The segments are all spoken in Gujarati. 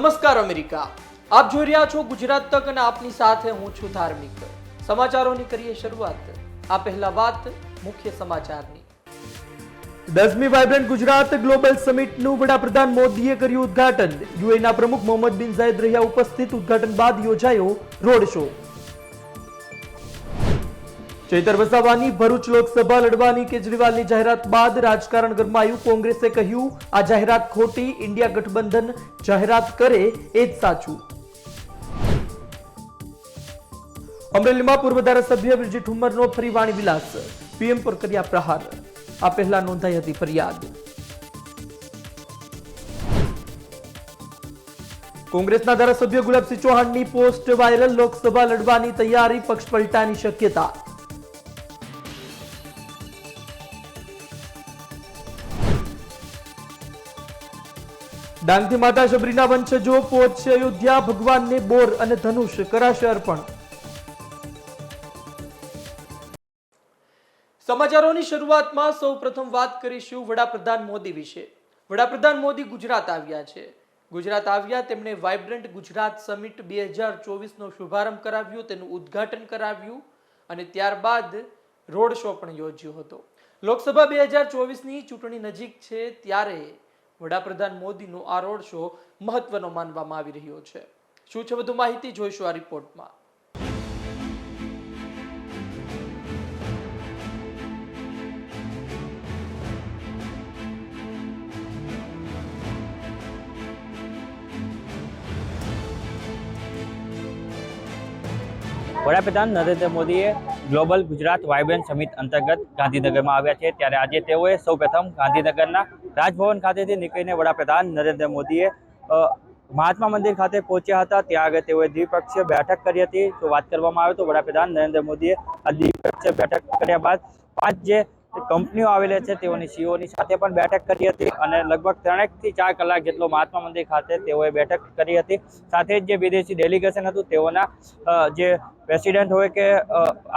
નમસ્કાર અમેરિકા. આપ જોઈ રહ્યા છો ગુજરાત તક અને આપની સાથે હું છું ધાર્મિક. સમાચારોની કરીએ શરૂઆત. આ પહેલા વાત મુખ્ય સમાચારની. દસમી વાઇબ્રન્ટ ગુજરાત ગ્લોબલ સમિટનું વડાપ્રધાન મોદીએ કર્યું ઉદ્ઘાટન. યુએના પ્રમુખ મોહમ્મદ બિન ઝાયદ રહ્યા ઉપસ્થિત. ઉદઘાટન બાદ યોજાયો રોડ શો. ચૈતર વસાવાની, ભરૂચ લોકસભા લડવાની, કેજરીવાલની જાહેરાત બાદ રાજકારણ ગરમાયું. કોંગ્રેસે કહ્યું, આ જાહેરાત ખોટી, ઇન્ડિયા ગઠબંધન જાહેરાત કરે એ જ સાચું. અમરેલીમાં પૂર્વ ધારાસભ્ય બ્રિજિટ હુમરનો ફરી વાણી વિલાસ. પીએમ પર કર્યા પ્રહાર. આ પહેલા નોંધાઈ હતી ફરિયાદ. કોંગ્રેસના ધારાસભ્ય ગુલાબસિંહ ચૌહાણની પોસ્ટ વાયરલ. લોકસભા લડવાની તૈયારી, પક્ષ પલટાની શક્યતા. ડાંગથી માતા શબરીના વંશજો પહોંચશે અયોધ્યા, ભગવાનને બોર અને ધનુષ કરાશે અર્પણ. સમાચારોની શરૂઆતમાં સૌ પ્રથમ વાત કરીશું વડાપ્રધાન મોદી વિશે. વડાપ્રધાન મોદી ગુજરાત આવ્યા છે. ગુજરાત આવ્યા, તેમણે વાઇબ્રન્ટ ગુજરાત સમિટ બે હજાર ચોવીસનો શુભારંભ કરાવ્યો, તેનું ઉદ્ઘાટન કરાવ્યું અને ત્યારબાદ રોડ શો પણ યોજ્યો હતો. લોકસભા બે હજાર ચોવીસની ચૂંટણી નજીક છે, ત્યારે વડાપ્રધાન મોદીનો આ રોડ શો મહત્વનો માનવામાં આવી રહ્યો છે. શું છે વધુ માહિતી જોઈશું આ રિપોર્ટમાં. વડાપ્રધાન નરેન્દ્ર મોદીએ ગ્લોબલ ગુજરાત વાઇબ્રન્ટ સમિટ અંતર્ગત ગાંધીનગરમાં આવ્યા છે. ત્યારે આજે તેઓએ સૌપ્રથમ ગાંધીનગરના રાજભવન ખાતેથી નીકળીને વડાપ્રધાન નરેન્દ્ર મોદીએ મહાત્મા મંદિર ખાતે પહોંચ્યા હતા. ત્યાં આગળ તેઓએ દ્વિપક્ષીય બેઠક કરી હતી. જો વાત કરવામાં આવે તો વડાપ્રધાન નરેન્દ્ર મોદીએ આ દ્વિપક્ષીય બેઠક કર્યા બાદ પાંચ જે કંપનીઓ આવેલી છે, તેઓની સીઓની સાથે પણ બેઠક કરી હતી અને લગભગ ત્રણેકથી ચાર કલાક જેટલો મહાત્મા મંદિર ખાતે તેઓએ બેઠક કરી હતી. સાથે જ જે વિદેશી ડેલિગેશન હતું, તેઓના જે પ્રેસિડેન્ટ હોય કે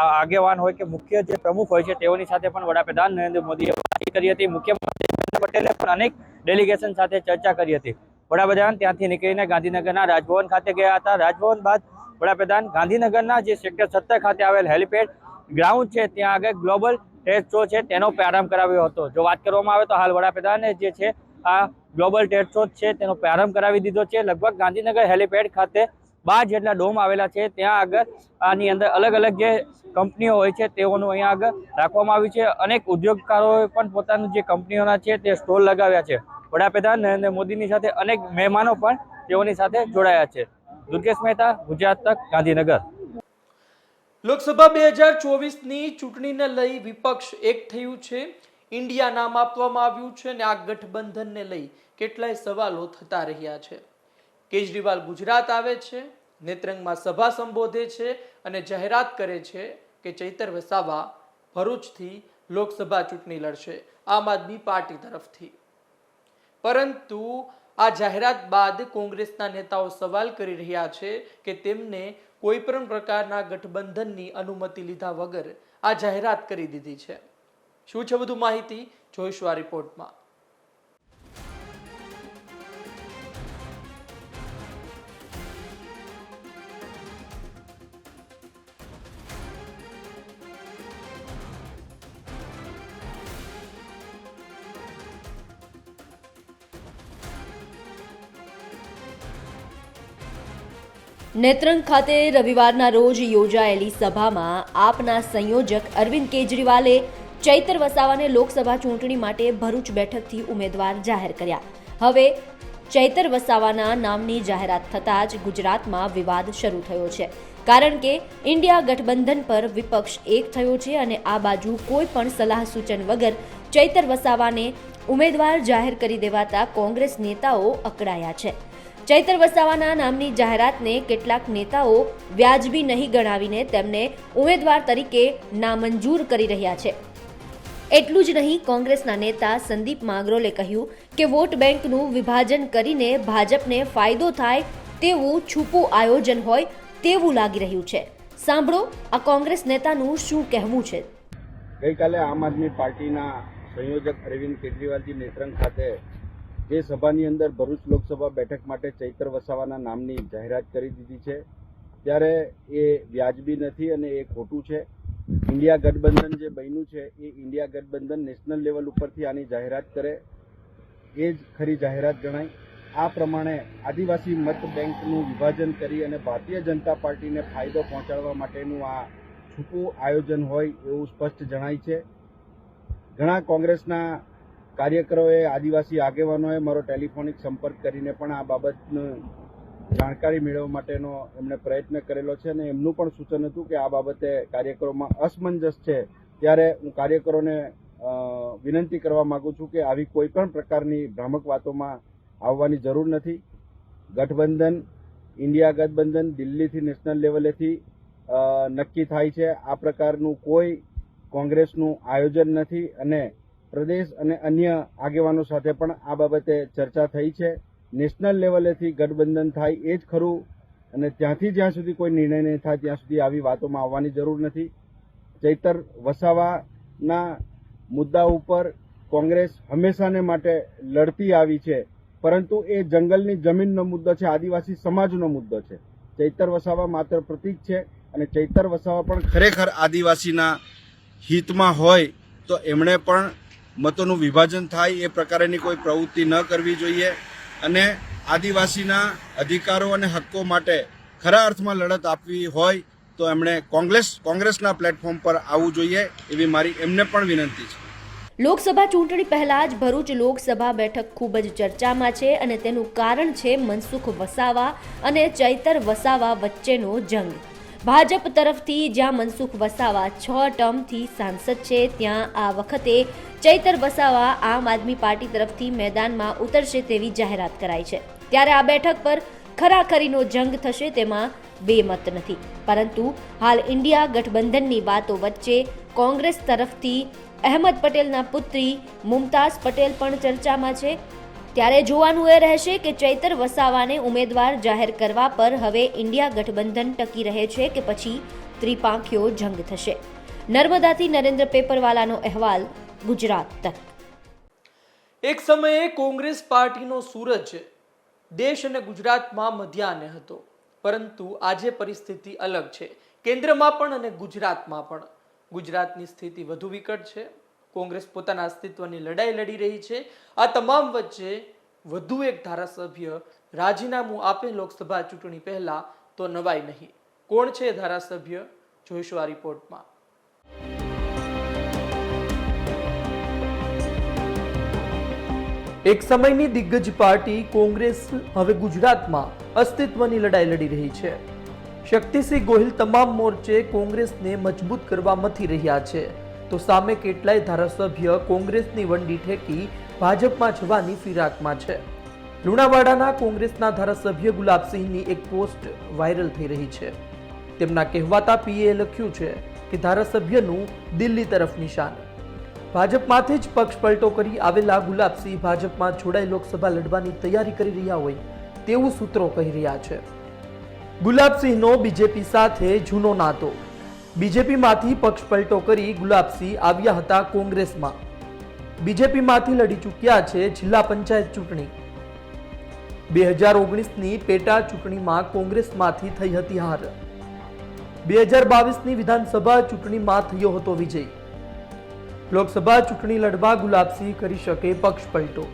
આગેવાન હોય કે મુખ્ય જે પ્રમુખ હોય છે, તેઓની સાથે પણ વડાપ્રધાન નરેન્દ્ર મોદીએ વાત કરી હતી. મુખ્યમંત્રી પટેલે પણ અનેક ડેલિગેશન સાથે ચર્ચા કરી હતી. વડાપ્રધાન ત્યાંથી નીકળીને ગાંધીનગરના રાજભવન ખાતે ગયા હતા. રાજભવન બાદ વડાપ્રધાન ગાંધીનગરના જે સેક્ટર સત્તર ખાતે આવેલ હેલિપેડ ગ્રાઉન્ડ છે, ત્યાં આગળ ગ્લોબલ ટેસ્ટ શો છે, તેનો પ્રારંભ કરાવ્યો હતો. જો વાત કરવામાં આવે તો હાલ વડાપ્રધાને જે છે, આ ગ્લોબલ ટેસ્ટ શો છે, તેનો પ્રારંભ કરાવી દીધો છે. લગભગ ગાંધીનગર હેલિપેડ ખાતે બાર જેટલા ડોમ આવેલા છે, ત્યાં આગળ આની અંદર અલગ અલગ જે કંપનીઓ હોય છે, તેઓનું અહીંયા આગળ રાખવામાં આવ્યું છે. અનેક ઉદ્યોગકારોએ પણ પોતાનું જે કંપનીઓના છે, તે સ્ટોલ લગાવ્યા છે. વડાપ્રધાન નરેન્દ્ર મોદીની સાથે અનેક મહેમાનો પણ તેઓની સાથે જોડાયા છે. દુર્ગેશ મહેતા, ગુજરાત તક, ગાંધીનગર. લોકસભા બે હજાર ચોવીસની ચૂંટણીને લઈ વિપક્ષ એક થયું છે. ઇન્ડિયા નામ આપવામાં આવ્યું છે અને આ ગઠબંધનને લઈ કેટલાય સવાલો થતા રહ્યા છે. કેજરીવાલ ગુજરાત આવે છે, નેત્રંગમાં સભા સંબોધે છે અને જાહેરાત કરે છે કે ચૈતર વસાવા ભરૂચથી લોકસભા ચૂંટણી લડશે, આમ આદમી પાર્ટી તરફથી. પરંતુ આ જાહેરાત બાદ કોંગ્રેસના નેતાઓ સવાલ કરી રહ્યા છે કે તેમને કોઈ પણ પ્રકારના ગઠબંધનની અનુમતિ લીધા વગર આ જાહેરાત કરી દીધી છે. શું છે વધુ માહિતી? જોઈશું આ રિપોર્ટમાં. નેત્રંગ ખાતે રવિવારના રોજ યોજાયેલી સભામાં આપના સંયોજક અરવિંદ કેજરીવાલે ચૈતર વસાવાને લોકસભા ચૂંટણી માટે ભરૂચ બેઠકથી ઉમેદવાર જાહેર કર્યા. હવે ચૈતર વસાવાના નામની જાહેરાત થતાં જ ગુજરાતમાં વિવાદ શરૂ થયો છે. કારણ કે ઇન્ડિયા ગઠબંધન પર વિપક્ષ એક થયો છે અને આ બાજુ કોઈ પણ સલાહ સૂચન વગર ચૈતર વસાવાને ઉમેદવાર જાહેર કરી દેવાતા કોંગ્રેસ નેતાઓ અકળાયા છે. ચૈતર વસાવાના નામની જાહેરાતને કેટલાક નેતાઓ વ્યાજબી નહીં ગણાવીને તેમને ઉમેદવાર તરીકે નામંજૂર કરી રહ્યા છે. એટલું જ નહીં, કોંગ્રેસના નેતા સંદીપ માંગરોલે કહ્યું કે વોટ બેંકનું વિભાજન કરીને ભાજપને ફાયદો થાય તેવું છૂપું આયોજન હોય તેવું લાગી રહ્યું છે. સાંભળો, આ કોંગ્રેસ નેતાનું શું કહેવું છે? ગઈકાલે આમ આદમી પાર્ટીના સંયોજક અરવિંદ કેજરીવાલજી નેત્રંગ ખાતે એ સભાની અંદર ભરૂચ લોકસભા બેઠક માટે ચૈત્ર વસાવાના નામની જાહેરાત કરી દીધી છે. ત્યારે એ વ્યાજબી નથી અને એ ખોટું છે. ઇન્ડિયા ગઠબંધન જે બન્યું છે, એ ઇન્ડિયા ગઠબંધન નેશનલ લેવલ ઉપરથી આની જાહેરાત કરે. એ જ ખરી જાહેરાત ગણાય આ પ્રમાણે આદિવાસી મત બેંકનું વિભાજન કરી અને ભારતીય જનતા પાર્ટીને ફાયદો પહોંચાડવા માટેનું આ છૂટું આયોજન હોય એવું સ્પષ્ટ જણાય છે. ઘણા કોંગ્રેસના કાર્યકરોએ, આદિવાસી આગેવાનોએ મારો ટેલિફોનિક સંપર્ક કરીને પણ આ બાબતનું જાણકારી મેળવવા માટેનો એમણે પ્રયત્ન કરેલો છે અને એમનું પણ સૂચન હતું કે આ બાબતે કાર્યકરોમાં અસમંજસ છે. ત્યારે હું કાર્યકરોને વિનંતી કરવા માગું છું કે આવી કોઈ પણ પ્રકારની ભ્રામક વાતોમાં આવવાની જરૂર નથી. ગઠબંધન, ઇન્ડિયા ગઠબંધન, દિલ્હીથી નેશનલ લેવલેથી નક્કી થાય છે. આ પ્રકારનું કોઈ કોંગ્રેસનું આયોજન નથી અને પ્રદેશ અને અન્ય આગેવાનો સાથે પણ આ બાબતે ચર્ચા થઈ છે. નેશનલ લેવલેથી ગઠબંધન થાય એ જ ખરું અને ત્યાંથી જ્યાં સુધી કોઈ નિર્ણય નહીં થાય ત્યાં સુધી આવી વાતોમાં આવવાની જરૂર નથી. ચૈતર વસાવાના મુદ્દા ઉપર કોંગ્રેસ હંમેશાને માટે લડતી આવી છે, પરંતુ એ જંગલની જમીનનો મુદ્દો છે, આદિવાસી સમાજનો મુદ્દો છે. ચૈતર વસાવા માત્ર પ્રતીક છે અને ચૈતર વસાવા પણ ખરેખર આદિવાસીના હિતમાં હોય તો એમણે પણ મતોનું વિભાજન થાય એ પ્રકારેની કોઈ પ્રવૃત્તિ ન કરવી જોઈએ અને આદિવાસીના અધિકારો અને હક્કો માટે ખરા અર્થમાં લડત આપવી હોય તો એમણે કોંગ્રેસ, કોંગ્રેસના પ્લેટફોર્મ પર આવવું જોઈએ એવી મારી એમને પણ વિનંતી છે. લોકસભા ચૂંટણી પહેલા જ ભરૂચ લોકસભા બેઠક ખૂબ જ ચર્ચામાં છે અને તેનું કારણ છે મનસુખ વસાવા અને ચૈતર વસાવા વચ્ચેનો જંગ. ભાજપ તરફથી જ્યાં મનસુખ વસાવા છ ટર્મથી સાંસદ છે, ત્યાં આ વખતે ચૈતર વસાવા આમ આદમી પાર્ટી તરફથી મેદાનમાં ઉતરશે તેવી જાહેરાત કરાઈ છે. ત્યારે આ બેઠક પર ખરાખરીનો જંગ થશે તેમાં બે મત નથી. પરંતુ હાલ ઇન્ડિયા ગઠબંધનની વાતો વચ્ચે કોંગ્રેસ તરફથી અહેમદ પટેલના પુત્રી મુમતાઝ પટેલ પણ ચર્ચામાં છે. ત્યારે જોવાનું એ રહેશે કે ચૈતર વસાવાને ઉમેદવાર જાહેર કરવા પર હવે ઇન્ડિયા ગઠબંધન ટકી રહે છે કે પછી ત્રિપાંખીઓ જંગ થશે. નર્મદાથી નરેન્દ્ર પેપરવાલાનો અહેવાલ, ગુજરાત તક. એક સમયે કોંગ્રેસ પાર્ટીનો સૂરજ દેશ અને ગુજરાતમાં મધ્યાને હતો. પરંતુ આજે પરિસ્થિતિ અલગ છે. કેન્દ્રમાં પણ અને ગુજરાતમાં પણ. ગુજરાતની સ્થિતિ વધુ વિકટ છે. કોંગ્રેસ પોતાના અસ્તિત્વની લડાઈ લડી રહી છે. આ તમામ વચ્ચે વધુ એક ધારાસભ્ય રાજીનામું આપે લોકસભા ચૂંટણી પહેલા તો નવાય નહીં. કોણ છે ધારાસભ્ય? જોઈશું આ રિપોર્ટમાં. એક સમયની દિગ્ગજ પાર્ટી કોંગ્રેસ હવે ગુજરાતમાં અસ્તિત્વની લડાઈ લડી રહી છે. શક્તિસિંહ ગોહિલ તમામ મોરચે કોંગ્રેસને મજબૂત કરવા મથી રહ્યા છે. તો સામે કેટલાય ધારાસભ્ય કોંગ્રેસની વંડી ઠેકી ભાજપમાં જવાની ફિરાકમાં છે. લુણાવાડાના કોંગ્રેસના ધારાસભ્ય ગુલાબસિંહની એક પોસ્ટ વાયરલ થઈ રહી છે. તેમના કહેવાતા પીએ લખ્યું છે કે ધારાસભ્યનું દિલ્હી તરફ નિશાન. ભાજપમાંથી જ પક્ષ પલટો કરી આવેલા ગુલાબસિંહ ભાજપમાં જોડાઈ લોકસભા લડવાની તૈયારી કરી રહ્યા હોય તેવું સૂત્રો કહી રહ્યા છે. ગુલાબસિંહનો બીજેપી સાથે જૂનો નાતો બીજેપીમાંથી પક્ષ પલટો કરી ગુલાબસિંહ આવ્યા હતા કોંગ્રેસમાં. બીજેપીમાંથી લડી ચૂક્યા છે જિલ્લા પંચાયત ચૂંટણી. બે હજાર ઓગણીસની પેટા ચૂંટણીમાં કોંગ્રેસમાંથી થઈ હતી હાર. બે હજાર બાવીસની વિધાનસભા ચૂંટણીમાં થયો હતો વિજય. લોકસભા ચૂંટણી લડવા ગુલાબસિંહ કરી શકે પક્ષ પલટો.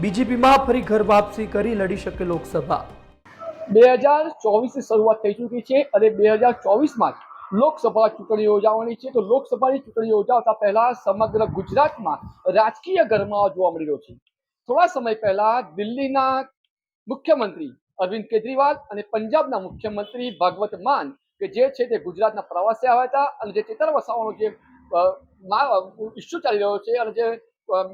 બીજેપીમાં ફરી ઘર વાપસી કરી લડી શકે લોકસભા. બે હજાર ચોવીસની શરૂઆત થઈ ચૂકી છે અને બે હજાર ચોવીસમાં લોકસભા ચૂંટણી યોજાવાની છે. તો લોકસભાની ચૂંટણી યોજાતા પહેલા સમગ્ર ગુજરાતમાં રાજકીય ગરમાવો જોવા મળી રહ્યો છે. થોડા સમય પહેલા દિલ્હીના મુખ્યમંત્રી અરવિંદ કેજરીવાલ અને પંજાબના મુખ્યમંત્રી ભગવત માન, કે જે છે તે ગુજરાતના પ્રવાસે આવ્યા હતા અને જે ચેતર વસાવાનો જે ઇસ્યુ ચાલી રહ્યો છે અને જે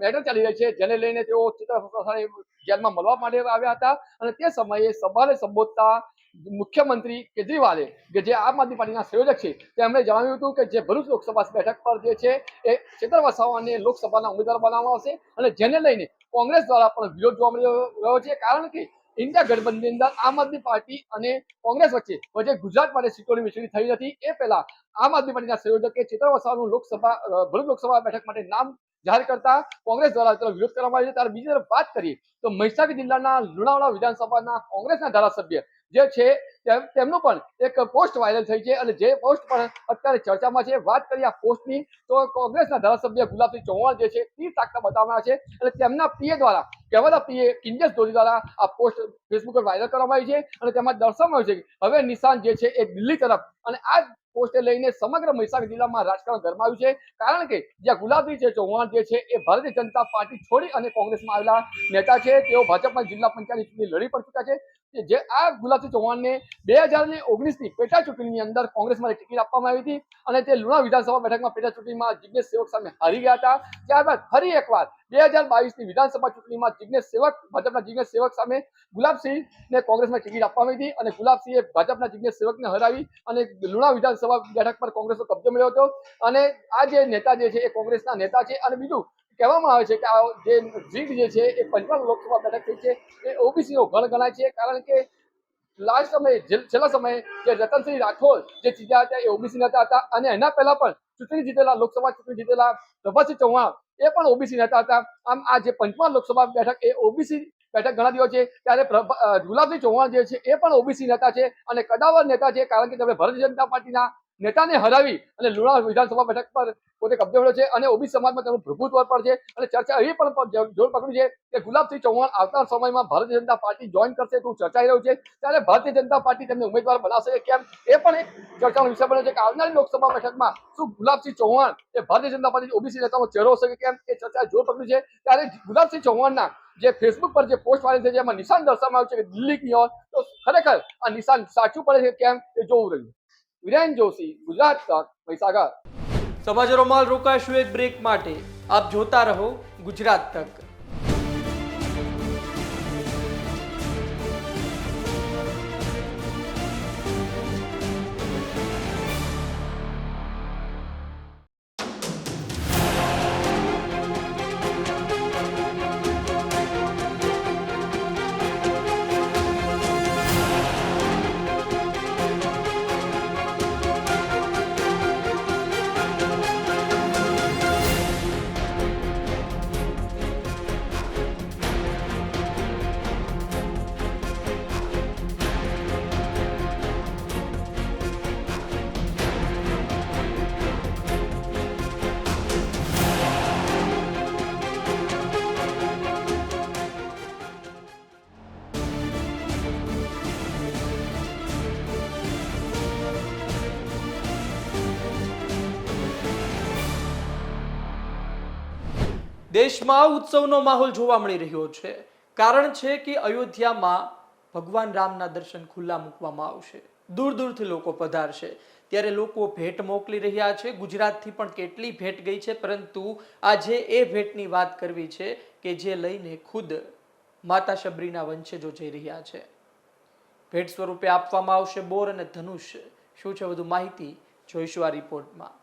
મેટર ચાલી રહી છે, જેને લઈને તેઓ ચેતર વસાવાને જેલમાં મળવા માટે આવ્યા હતા. અને તે સમયે સભાને સંબોધતા મુખ્યમંત્રી કેજરીવાલે, કે જે આમ આદમી પાર્ટીના સંયોજક છે તેમણે જણાવ્યું હતું કે જે ભરૂચ લોકસભા બેઠક પર જે છે, એ ચેતર વસાવાને લોકસભાના ઉમેદવાર બનાવવામાં આવશે અને જેને લઈને કોંગ્રેસ દ્વારા પણ વિરોધ જોવા મળી રહ્યો છે. કારણ કે ઇન્ડિયા ગઠબંધનની અંદર આમ આદમી પાર્ટી અને કોંગ્રેસ વચ્ચે વચ્ચે ગુજરાત માટે સીટોની વહેંચણી થઈ નથી. એ પહેલા આમ આદમી પાર્ટીના સંયોજકે ચેતર વસાવાનું લોકસભા ભરૂચ લોકસભા બેઠક માટે નામ જાહેર કરતા કોંગ્રેસ દ્વારા તેનો વિરોધ કરવામાં આવ્યો છે. ત્યારે બીજી તરફ વાત કરીએ તો મહીસાગર જિલ્લાના લુણાવાડા વિધાનસભાના કોંગ્રેસના ધારાસભ્ય જે છે, તેમ- તેમનું પણ એક પોસ્ટ વાયરલ થઈ છે અને જે પોસ્ટ પણ અત્યારે ચર્ચામાં છે. વાત કરીએ આ પોસ્ટની તો કોંગ્રેસના ધારાસભ્ય ગુલાબસિંહ ચૌહાણ જે છે, તીર તાકતા બતાવવાના છે અને તેમના પીએ દ્વારા કહેવાતા પીએ કિંજસ ધોરી દ્વારા આ પોસ્ટ ફેસબુક પર વાયરલ કરવામાં આવી છે અને તેમાં દર્શાવવામાં આવ્યું છે કે હવે નિશાન જે છે એ દિલ્હી તરફ અને આ જ પોસ્ટે લઈને સમગ્ર મહીસાગર જિલ્લામાં રાજકારણ ગરમાયું છે. કારણ કે જ્યાં ગુલાબી છે, ચૌહાણ જે છે એ ભારતીય જનતા પાર્ટી છોડી અને કોંગ્રેસમાં આવેલા નેતા છે. તેઓ ભાજપમાં જિલ્લા પંચાયતની ચૂંટણી લડી પણ ચૂક્યા છે. જે આ ગુલાબસિંહ ચૌહાણને બે હજાર ને ઓગણીસની પેટા ચૂંટણીની અંદર કોંગ્રેસમાં ટિકિટ આપવામાં આવી હતી અને તે લુણા વિધાનસભા બેઠકમાં પેટા ચૂંટણીમાં જિગ્નેશ સેવક સામે હારી ગયા હતા. ત્યારબાદ ફરી એકવાર બે હજાર બાવીસની વિધાનસભા ચૂંટણીમાં જિગ્નેશ સેવક, ભાજપના જિગ્નેશ સેવક સામે ગુલાબસિંહને કોંગ્રેસમાં ટિકિટ આપવામાં આવી હતી અને ગુલાબસિંહે ભાજપના જિગ્નેશ સેવકને હરાવી અને લુણા વિધાનસભા બેઠક પર કોંગ્રેસનો કબજો મેળવ્યો હતો. અને આ જે નેતા જે છે એ કોંગ્રેસના નેતા છે અને બીજું કહેવામાં આવે છે કે આ જે સીટ જે છે એ પંચમહાલ લોકસભા બેઠક થઈ છે. એ ઓબીસીનો ગણ ગણાય છે કારણ કે લાસ્ટ સમયે છેલ્લા સમયે જે રતનસિંહ રાઠોડ જે જીત્યા હતા એ ઓબીસી નેતા હતા અને એના પહેલા પણ ચૂંટણી જીતેલા, લોકસભા ચૂંટણી જીતેલા પ્રભાસિંહ ચૌહાણ એ પણ ઓબીસી નેતા હતા. આમ આ જે પંચમહાલ લોકસભા બેઠક એ ઓબીસી બેઠક ગણાતી હોય છે ત્યારે ગુલાબસિંહ ચૌહાણ જે છે એ પણ ઓબીસી નેતા છે અને કદાવર નેતા છે કારણ કે તેમણે ભારતીય જનતા પાર્ટીના નેતાને હરાવી અને લુણા વિધાનસભા બેઠક પર પોતે કબજો કર્યો છે અને ઓબીસી સમાજમાં તેમનું પ્રભુત્વ પણ છે અને ચર્ચા એવી પણ જોર પકડી છે કે ગુલાબસિંહ ચૌહાણ આવતા સમયમાં ભારતીય જનતા પાર્ટી જોઈન કરશે તેવું ચર્ચાઈ રહ્યું છે. ત્યારે ભારતીય જનતા પાર્ટી તેમને ઉમેદવાર બનાવશે કેમ? એ પણ એક ચર્ચાનો વિષય બન્યો છે કે આવનારી લોકસભા બેઠકમાં શું ગુલાબસિંહ ચૌહાણ એ ભારતીય જનતા પાર્ટી ઓબીસી નેતાનો ચહેરો હશે કે કેમ? એ ચર્ચા જોર પકડી છે. ત્યારે ગુલાબસિંહ ચૌહાણના જે ફેસબુક પર જે પોસ્ટ વાળી છે જેમાં નિશાન દર્શાવવામાં આવ્યું છે કે દિલ્હી કી ઓર. તો ખરેખર આ નિશાન સાચું પડે છે કેમ? એ જોવું રહ્યું. વિરેન જોશી, ગુજરાત તક, મહીસાગર. સમાચારોમાં રોકાશું એક બ્રેક માટે. આપ જોતા રહો ગુજરાત તક. દેશમાં ઉત્સવનો માહોલ જોવા મળી રહ્યો છે. કારણ છે કે અયોધ્યામાં ભગવાન રામના દર્શન ખુલ્લા મૂકવામાં આવશે. દૂર દૂરથી લોકો પધારશે. ત્યારે લોકો ભેટ મોકલી રહ્યા છે. ગુજરાતથી પણ કેટલી ભેટ ગઈ છે, પરંતુ આજે એ ભેટની વાત કરવી છે કે જે લઈને ખુદ માતા શબરીના વંશજો જઈ રહ્યા છે. ભેટ સ્વરૂપે આપવામાં આવશે બોર અને ધનુષ. શું છે વધુ માહિતી? જોઈશું આ રિપોર્ટમાં.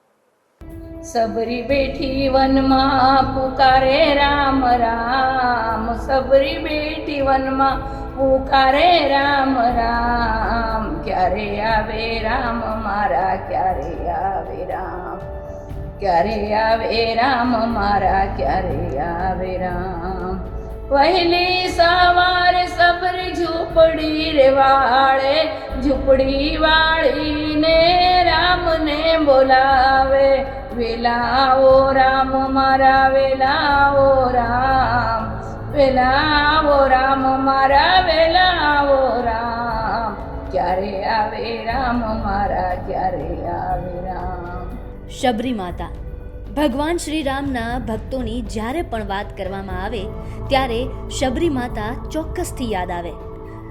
સબરી બેઠી વનમાં પુકારે રામ રામ. સબરી બેઠી વનમાં પુકારે રામ રામ. ક્યારે આવે રામ મારા? ક્યારે આવે રામ? ક્યારે આવે રામ મારા? ક્યારે આવે રામ? વહેલી સવારે સબરી ઝૂંપડી રે વાળે. ઝૂંપડી વાળીને રામને બોલાવે. વેલાઓ રામ, મારા વેલાઓ રામ. પેલાઓ રામ, મારા વેલાઓ રામ. ક્યારે આવે રામ, મારા ક્યારે આવે રામ. શબરી માતા, ભગવાન શ્રી રામના ભક્તોની જ્યારે પણ વાત કરવામાં આવે, ત્યારે શબરી માતા ચોક્કસથી યાદ આવે.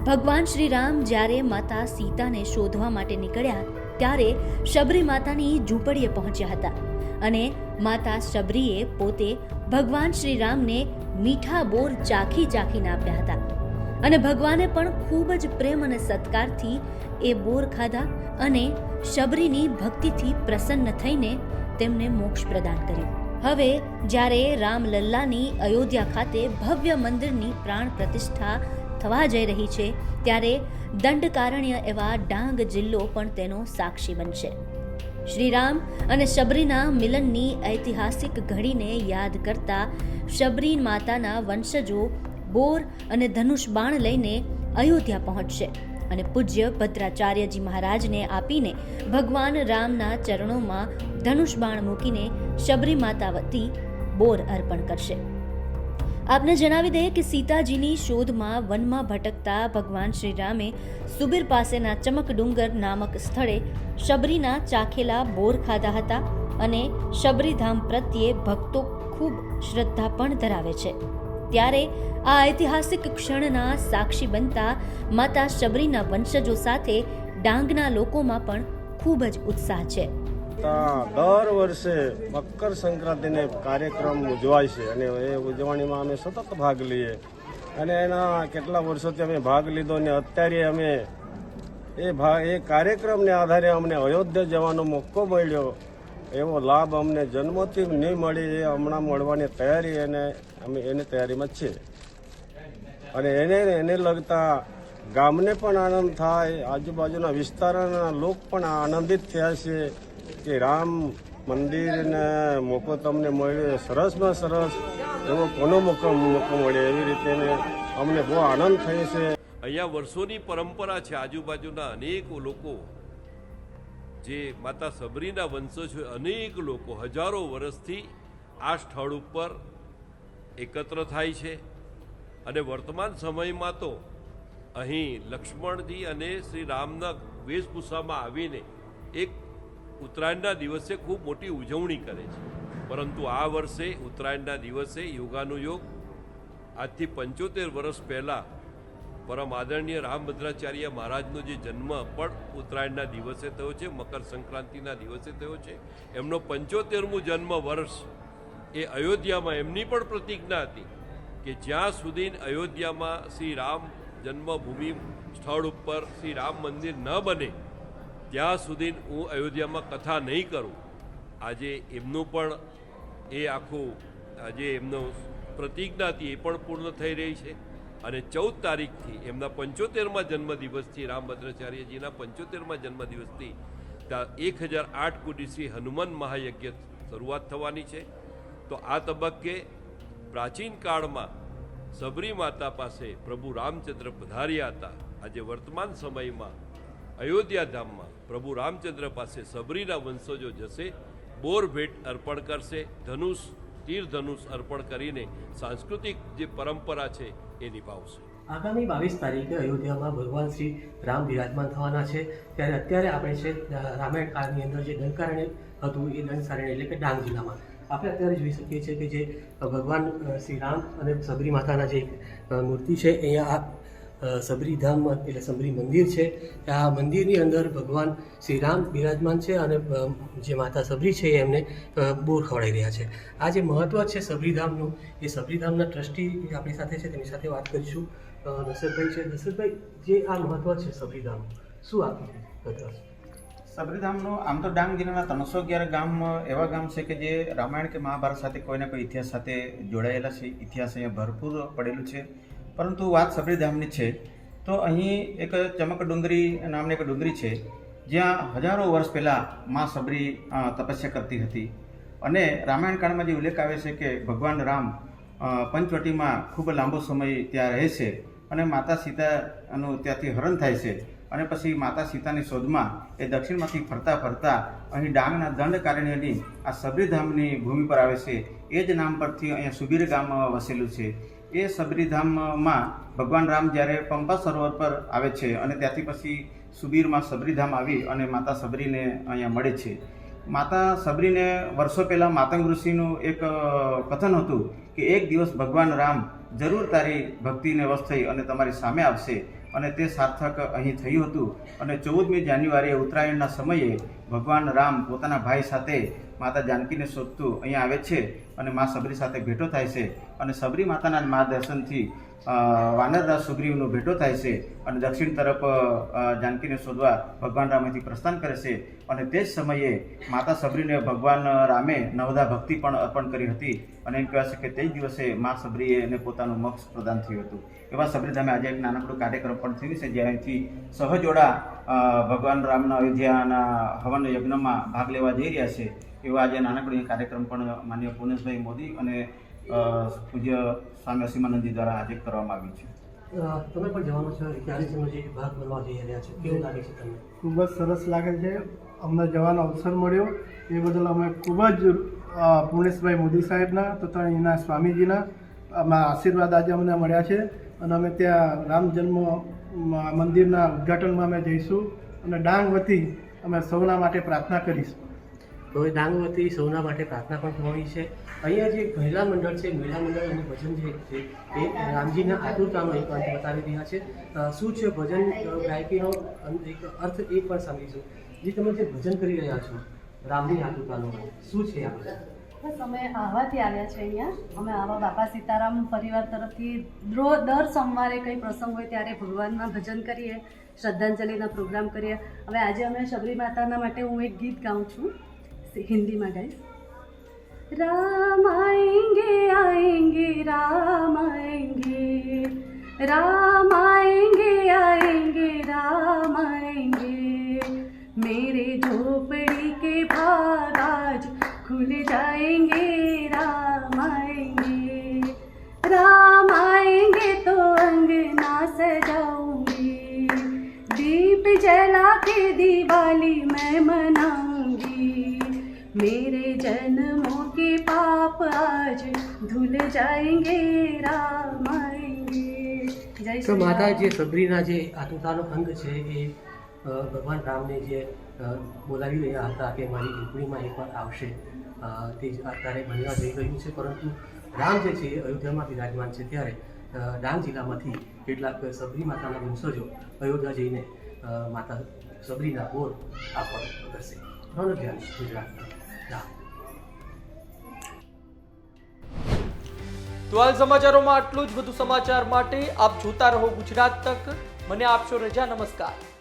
ભગવાન શ્રી રામ જ્યારે માતા સીતાને શોધવા માટે નીકળ્યા, ત્યારે શબરી માતાની ઝૂંપડીએ પહોંચ્યા હતા. અને માતા શબરીએ પોતે ભગવાન શ્રીરામને મીઠા બોર ચાખી ચાખીને આપ્યા હતા. અને ભગવાને પણ ખૂબ જ પ્રેમ અને સત્કારથી એ બોર ખાધા અને શબરીની ભક્તિથી પ્રસન્ન થઈને તેમને મોક્ષ પ્રદાન કર્યું. હવે જ્યારે રામલલ્લાની અયોધ્યા ખાતે ભવ્ય મંદિરની પ્રાણ પ્રતિષ્ઠા થવા જઈ રહી છે, ત્યારે દંડકારણ્ય એવા ડાંગ જિલ્લો પણ તેનો સાક્ષી બનશે. શ્રીરામ અને શબરીના મિલનની ઐતિહાસિક ઘડીને યાદ કરતા શબરી માતાના વંશજો બોર અને ધનુષ બાણ લઈને અયોધ્યા પહોંચશે અને પૂજ્ય ભદ્રાચાર્યજી મહારાજને આપીને ભગવાન રામના ચરણોમાં ધનુષ બાણ મૂકીને શબરી માતા વતી બોર અર્પણ કરશે. આપને જણાવી દઈએ કે સીતાજીની શોધમાં વનમાં ભટકતા ભગવાન શ્રીરામે સુબીર પાસેના ચમકડુંગર નામક સ્થળે શબરીના ચાખેલા બોર ખાધા હતા અને શબરીધામ પ્રત્યે ભક્તો ખૂબ શ્રદ્ધા પણ ધરાવે છે. ત્યારે આ ઐતિહાસિક ક્ષણના સાક્ષી બનતા માતા શબરીના વંશજો સાથે ડાંગના લોકોમાં પણ ખૂબ જ ઉત્સાહ છે. આ દર વર્ષે મકર સંક્રાંતિને કાર્યક્રમ ઉજવાય છે. અને એ ઉજવણીમાં અમે સતત ભાગ લઈએ. અને એના કેટલા વર્ષોથી અમે ભાગ લીધો અને અત્યારે અમે એ ભાગ એ કાર્યક્રમને આધારે અમને અયોધ્યા જવાનો મોકો મળ્યો. એવો લાભ અમને જન્મોથી નહીં મળી એ હમણાં મળવાની તૈયારી અને અમે એની તૈયારીમાં છીએ. અને એને એને લગતા ગામને પણ આનંદ થાય, આજુબાજુના વિસ્તારના લોક પણ આનંદિત થયા છે. કે રામ મંદિરને મોકો તમને મળ્યો સરસમાં સરસ એવો કોનો મોકો મોકો મળ્યો એવી રીતે અમને બહુ આનંદ થયો છે. અહીંયા વર્ષોની પરંપરા છે, આજુબાજુના અનેક લોકો, જે માતા સબરીના વંશજો અનેક લોકો હજારો વર્ષથી આ સ્થળ ઉપર એકત્ર થાય છે. અને વર્તમાન સમયમાં તો અહીં લક્ષ્મણજી અને શ્રી રામના વેશભૂષામાં આવીને એક ઉત્તરાયણના દિવસે ખૂબ મોટી ઉજવણી કરે છે. પરંતુ આ વર્ષે ઉત્તરાયણના દિવસે યોગાનુયોગ આજથી પંચોતેર વર્ષ પહેલાં પરમ આદરણીય રામભદ્રાચાર્ય મહારાજનો જે જન્મ પણ ઉત્તરાયણના દિવસે થયો છે, મકર સંક્રાંતિના દિવસે થયો છે. એમનો પંચોતેરમું જન્મ વર્ષ એ અયોધ્યામાં એમની પણ પ્રતિજ્ઞા હતી કે જ્યાં સુધી અયોધ્યામાં શ્રી રામ જન્મભૂમિ સ્થળ ઉપર શ્રી રામ મંદિર ન બને ત્યાં સુધી હું અયોધ્યામાં કથા નહીં કરું. આજે એમનું પણ એ આખું, આજે એમનો પ્રતિજ્ઞા હતી એ પણ પૂર્ણ થઈ રહી છે. અને ચૌદ તારીખથી એમના પંચોતેરમાં જન્મદિવસથી રામભદ્રાચાર્યજીના પંચોતેરમાં જન્મદિવસથી ત્યાં એક હજાર આઠ કોટી શ્રી હનુમાન મહાયજ્ઞ શરૂઆત થવાની છે. તો આ તબક્કે પ્રાચીન કાળમાં સબરી માતા પાસે પ્રભુ રામચંદ્ર પધાર્યા હતા. આજે વર્તમાન સમયમાં અયોધ્યા ધામમાં પ્રભુ રામચંદ્ર પાસે સબરીના વંશજો જશે, બોર ભેટ અર્પણ કરશે, ધનુષ તીર ધનુષ અર્પણ કરીને સાંસ્કૃતિક જે પરંપરા છે એ નિભાવશે. આગામી બાવીસ તારીખે અયોધ્યામાં ભગવાન શ્રી રામ વિરાજમાન થવાના છે. ત્યારે અત્યારે આપણે છે રામાયણ કાળની અંદર જે દંકારણ્ય હતું, એ દંકારણ્ય એટલે કે ડાંગ જિલ્લામાં. આપણે અત્યારે જોઈ શકીએ છીએ કે જે ભગવાન શ્રી રામ અને સબરી માતાના જે મૂર્તિ છે, અહીંયા આ અ, સબરી ધામ એટલે સબરી મંદિર છે. આ મંદિરની અંદર ભગવાન શ્રી રામ બિરાજમાન છે અને જે માતા સબરી છે એમને બોર ખવડાવી રહ્યા છે. આ જે મહત્ત્વ છે સબરીધામનું એ સબરીધામના ટ્રસ્ટી આપણી સાથે છે તેની સાથે વાત કરીશું. દશરથભાઈ છે. દશરથભાઈ જે આ મહત્ત્વ છે સબરીધામ શું આપ્યું સબરીધામનો આમ તો ડાંગ જિલ્લાના ત્રણસો અગિયાર ગામ એવા ગામ છે કે જે રામાયણ કે મહાભારત સાથે કોઈ ના કોઈ ઇતિહાસ સાથે જોડાયેલા છે. ઇતિહાસ અહીંયા ભરપૂર પડેલું છે. પરંતુ વાત સબરીધામની છે. તો અહીં એક ચમક ડુંગરી નામની એક ડુંગરી છે, જ્યાં હજારો વર્ષ પહેલાં મા સબરી તપસ્યા કરતી હતી. અને રામાયણ કાળમાં જે ઉલ્લેખ આવે છે કે ભગવાન રામ પંચવટીમાં ખૂબ લાંબો સમય ત્યાં રહે છે અને માતા સીતાનું ત્યાંથી હરણ થાય છે અને પછી માતા સીતાની શોધમાં એ દક્ષિણમાંથી ફરતા ફરતા અહીં ડાંગના દંડકારણ્યની આ સબરીધામની ભૂમિ પર આવે છે. એ જ નામ પરથી અહીંયા સુબીર ગામ વસેલું છે. એ સબરીધામમાં ભગવાન રામ જ્યારે પંપા સરોવર પર આવે છે અને ત્યાંથી પછી સુબીરમાં સબરીધામ આવી અને માતા સબરીને અહીંયા મળે છે. માતા સબરીને વર્ષો પહેલાં માતંગ ઋષિનું એક કથન હતું કે એક દિવસ ભગવાન રામ જરૂર તારી ભક્તિને વશ થઈ અને તમારી સામે આવશે અને તે સાર્થક અહીં થયું હતું. અને ચૌદમી જાન્યુઆરીએ ઉત્તરાયણના સમયે ભગવાન રામ પોતાના ભાઈ સાથે માતા જાનકીને શોધતું અહીંયા આવે છે અને મા સબરી સાથે ભેટો થાય છે. અને સબરી માતાના માર્ગદર્શનથી દર્શનથી વાનરરાજ સુગ્રીવનો ભેટો થાય છે અને દક્ષિણ તરફ જાનકીને શોધવા ભગવાન રામેથી પ્રસ્થાન કરે છે. અને તે જ સમયે માતા સબરીને ભગવાન રામે નવદા ભક્તિ પણ અર્પણ કરી હતી અને એમ કહેવાય છે કે તે જ દિવસે મા સબરીએ એને પોતાનું મોક્ષ પ્રદાન થયું હતું. એવા સબરીધામે આજે એક નાનકડો કાર્યક્રમ પણ થયું છે જ્યાંથી સહજોડા ભગવાન રામના અયોધ્યાના હવન યજ્ઞમાં ભાગ લેવા જઈ રહ્યા છે. એવા આજે નાનકડો કાર્યક્રમ પણ માન્ય પુનેશભાઈ મોદી અને પૂજ્ય સ્વામી અસીમાનંદજી દ્વારા આજે કરવામાં આવ્યું છે. તમે પણ જવાનું છો જે ભાગ બનવા જઈ રહ્યા છે. કેવું લાગે છે તમને? ખૂબ જ સરસ લાગે છે. અમને જવાનો અવસર મળ્યો. એ બદલ અમે ખૂબ જ પૂર્ણેશભાઈ મોદી સાહેબના તથા એના સ્વામીજીના આમાં આશીર્વાદ આજે અમને મળ્યા છે. અને અમે ત્યાં રામ જન્મ મંદિરના ઉદ્ઘાટનમાં અમે જઈશું અને ડાંગ વતી અમે સૌના માટે પ્રાર્થના કરીશું. તો એ ડાંગ વતી સૌના માટે પ્રાર્થના પણ થવાની છે. અહીંયા જે મહિલા મંડળ છે, મહિલા મંડળ અને ભજન જે છે, એ રામજીના આતુરતાનો એક અંત બતાવી રહ્યા છે. શું છે ભજન ગાયકીનો એક અર્થ એ પણ સમજીશું જે તમે જે ભજન કરી રહ્યા છો રામની આતુરતાનો શું છે આ બસ અમે આવવાથી આવ્યા છે અહીંયા. અમે આવા બાપા સીતારામ પરિવાર તરફથી દર સોમવારે કંઈ પ્રસંગ હોય ત્યારે ભગવાનના ભજન કરીએ, શ્રદ્ધાંજલિના પ્રોગ્રામ કરીએ. હવે આજે અમે શબરી માતાના માટે હું એક ગીત ગાઉં છું. से, हिंदी में गाइस राम आएँगे आएँगे, राम आएँगे. राम आएँगे आएँगे, राम आएँगे. मेरे झोपड़ी के भाग आज खुल जाएँगे, राम आएँगे. राम आएँगे तो अंगना सजाऊँगी. दीप जला के दिवाली मैं मनाऊँगी मेरे जन्मों के पाप आज धुल जाएंगे राम आएंगे जय તો श्री માતા राम। જે સબરીના જે આતુરતાનો અંગ છે એ અ, ભગવાન રામને જે અ, બોલાવી રહ્યા હતા કે મારી ઝૂંપડીમાં એકવાર આવશે અ, તે જ અત્યારે બનવા જઈ રહ્યું છે પરંતુ રામ જે છે એ અયોધ્યામાં બિરાજમાન છે ત્યારે અ, ડાંગ જિલ્લામાંથી કેટલાક સબરી માતાના વંશજો અયોધ્યા જઈને અ, માતા સબરીના બોર આપવા કરશે રોનક જાન ગુજરાત તો હાલ સમાચારોમાં આટલું જ. વધુ સમાચાર માટે આપ જોતા રહો ગુજરાત તક. મને આપશો રજા. નમસ્કાર.